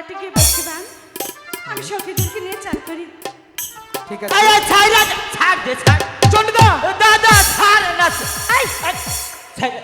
বেড়াতে গিয়ে বলছিলাম আমি সখীদেরকে নিয়ে চাল করি। ঠিক আছে। আরে ছাড় ছাড় দে ছাড় চন্ডদা! দাদা ছাড় না। ছাড়